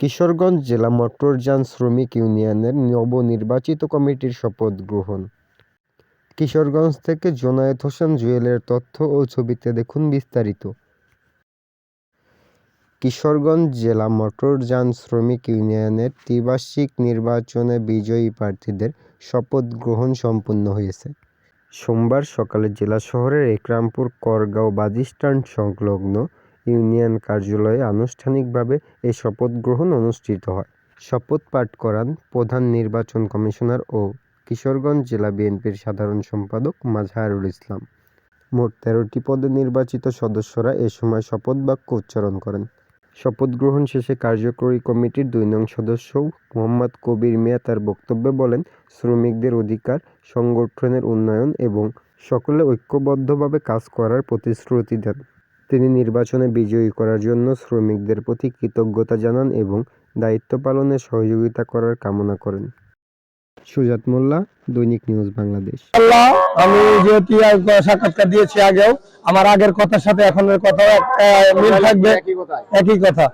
কিশোরগঞ্জ জেলা মোটরযান শ্রমিক ইউনিয়নের নবনির্বাচিত কমিটির শপথ গ্রহণ। কিশোরগঞ্জ থেকে জোনায়েত হোসেন জুয়েলের তথ্য ও ছবিতে দেখুন বিস্তারিত। কিশোরগঞ্জ জেলা মোটরযান শ্রমিক ইউনিয়নের ত্রিবার্ষিক নির্বাচনে বিজয়ী প্রার্থীদের শপথ গ্রহণ সম্পন্ন হয়েছে। সোমবার সকালে জেলা শহরের একরামপুর, করগাঁও বাসস্ট্যান্ড সংলগ্ন ইউনিয়ন কার্যালয়ে আনুষ্ঠানিকভাবে এ শপথ গ্রহণ অনুষ্ঠিত হয়। শপথ পাঠ করান প্রধান নির্বাচন কমিশনার ও কিশোরগঞ্জ জেলা বিএনপির সাধারণ সম্পাদক মাজহারুল ইসলাম। মোট তেরোটি পদে নির্বাচিত সদস্যরা এ সময় শপথ বাক্য উচ্চারণ করেন। শপথ গ্রহণ শেষে কার্যকরী কমিটির দুই নং সদস্য মোহাম্মদ কবির মিয়া তার বক্তব্যে বলেন, শ্রমিকদের অধিকার, সংগঠনের উন্নয়ন এবং সকলে ঐক্যবদ্ধভাবে কাজ করার প্রতিশ্রুতি দেন। তিনি নির্বাচনে বিজয়ী করার জন্য শ্রমিকদের প্রতি কৃতজ্ঞতা জানান এবং দায়িত্ব পালনে সহযোগিতা করার কামনা করেন। সুজাত মোল্লা দৈনিক নিউজ বাংলাদেশ। আমি যেহেতু সাক্ষাৎকার দিয়েছি আগেও আমার আগের কথার সাথে এখনের কথা মিল থাকবে। একই কথা।